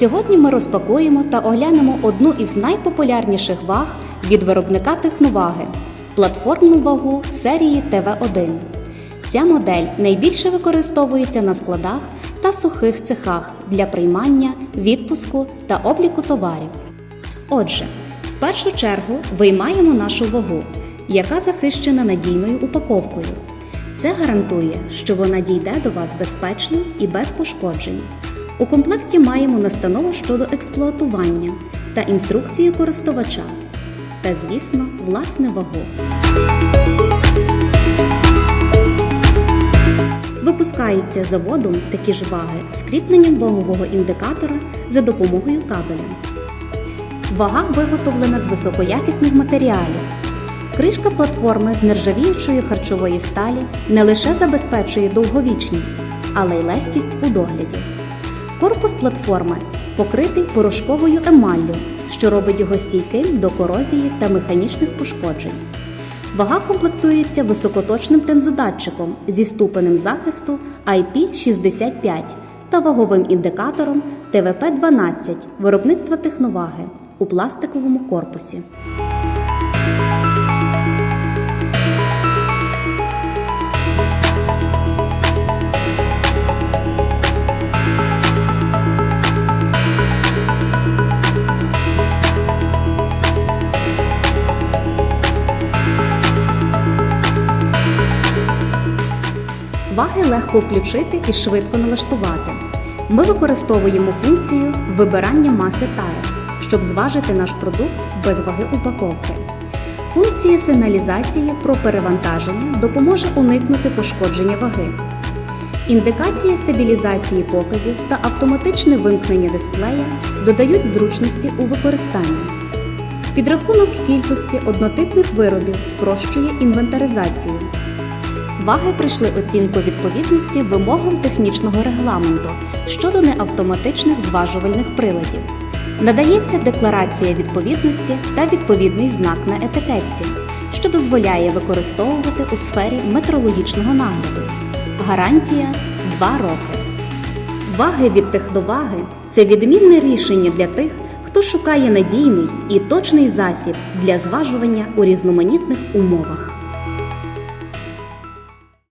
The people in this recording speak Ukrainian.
Сьогодні ми розпакуємо та оглянемо одну із найпопулярніших ваг від виробника техноваги платформну вагу серії ТВ1. Ця модель найбільше використовується на складах та сухих цехах для приймання, відпуску та обліку товарів. Отже, в першу чергу виймаємо нашу вагу, яка захищена надійною упаковкою. Це гарантує, що вона дійде до вас безпечно і без пошкоджень. У комплекті маємо настанову щодо експлуатування та інструкцію користувача. Та, звісно, власне вагу. Випускаються заводом такі ж ваги з кріпленням вагового індикатора за допомогою кабеля. Вага виготовлена з високоякісних матеріалів. Кришка платформи з нержавіючої харчової сталі не лише забезпечує довговічність, але й легкість у догляді. Корпус платформи покритий порошковою емаллю, що робить його стійким до корозії та механічних пошкоджень. Вага комплектується високоточним тензодатчиком зі ступенем захисту IP65 та ваговим індикатором ТВП-12 виробництва техноваги у пластиковому корпусі. Ваги легко включити і швидко налаштувати. Ми використовуємо функцію вибирання маси тари, щоб зважити наш продукт без ваги упаковки. Функція сигналізації про перевантаження допоможе уникнути пошкодження ваги. Індикація стабілізації показів та автоматичне вимкнення дисплея додають зручності у використанні. Підрахунок кількості однотипних виробів спрощує інвентаризацію. Ваги пройшли оцінку відповідності вимогам технічного регламенту щодо неавтоматичних зважувальних приладів. Надається декларація відповідності та відповідний знак на етикетці, що дозволяє використовувати у сфері метрологічного нагляду. Гарантія 2 роки. Ваги від техноваги це відмінне рішення для тих, хто шукає надійний і точний засіб для зважування у різноманітних умовах.